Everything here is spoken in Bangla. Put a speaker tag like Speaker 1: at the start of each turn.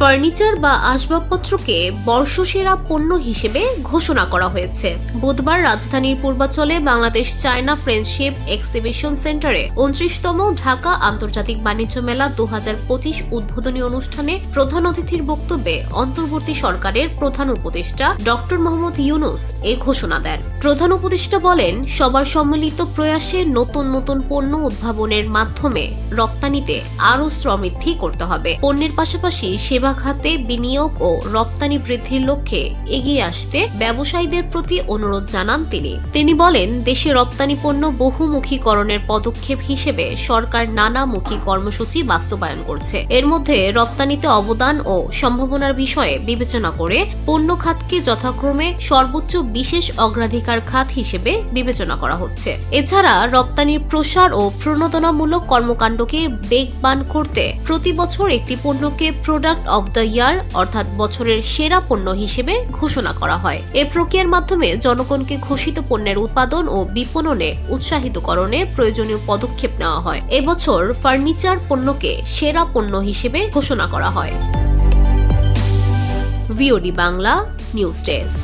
Speaker 1: ফার্নিচার বা আসবাবপত্রকে বর্ষসেরা পণ্য হিসেবে ঘোষণা করা হয়েছে। বুধবার রাজধানীর পূর্বাঞ্চলে বাংলাদেশ চায়না ফ্রেন্ডশিপ এক্সিবিশন সেন্টারে উনত্রিশতম ঢাকা আন্তর্জাতিক বাণিজ্য মেলা দু উদ্বোধনী অনুষ্ঠানে প্রধান অতিথির বক্তব্যে অন্তর্বর্তী সরকারের প্রধান উপদেষ্টা ডক্টর মোহাম্মদ ইউনুস এ ঘোষণা দেন। প্রধান উপদেষ্টা বলেন, সবার সম্মিলিত প্রয়াসে নতুন নতুন পণ্য উদ্ভাবনের মাধ্যমে রপ্তানিতে আরও শ্রমৃদ্ধি করতে হবে। পণ্যের পাশাপাশি সেবা খাতে বিনিয়োগ ও রপ্তানি বৃদ্ধির লক্ষ্যে এগিয়ে আসতে ব্যবসায়ীদের প্রতি অনুরোধ জানান তিনি। তিনি বলেন, দেশে রপ্তানি পণ্য বহুমুখীকরণের পদক্ষেপ হিসেবে সরকার নানামুখী কর্মসূচি বাস্তবায়ন করছে। এর মধ্যে রপ্তানিতে অবদান ও সম্ভাবনার বিষয়ে বিবেচনা করে পণ্য খাতকে যথাক্রমে সর্বোচ্চ বিশেষ অগ্রাধিকার খাত হিসেবে বিবেচনা করা হচ্ছে। এছাড়া রপ্তানির প্রসার ও প্রণোদনামূলক কর্মকাণ্ডকে বেগবান করতে প্রতি বছর একটি পণ্যকে প্রোডাক্ট অব দ্য ইয়ার অর্থাৎ বছরের সেরা পণ্য হিসেবে ঘোষণা করা হয়। এ প্রক্রিয়ার মাধ্যমে জনগণকে ঘোষিত পণ্যের উৎপাদন ও বিপণনে উৎসাহিতকরণে প্রয়োজনীয় পদক্ষেপ নেওয়া হয়। এবছর ফার্নিচার পণ্যকে সেরা পণ্য হিসেবে ঘোষণা করা হয়। Bangla news desk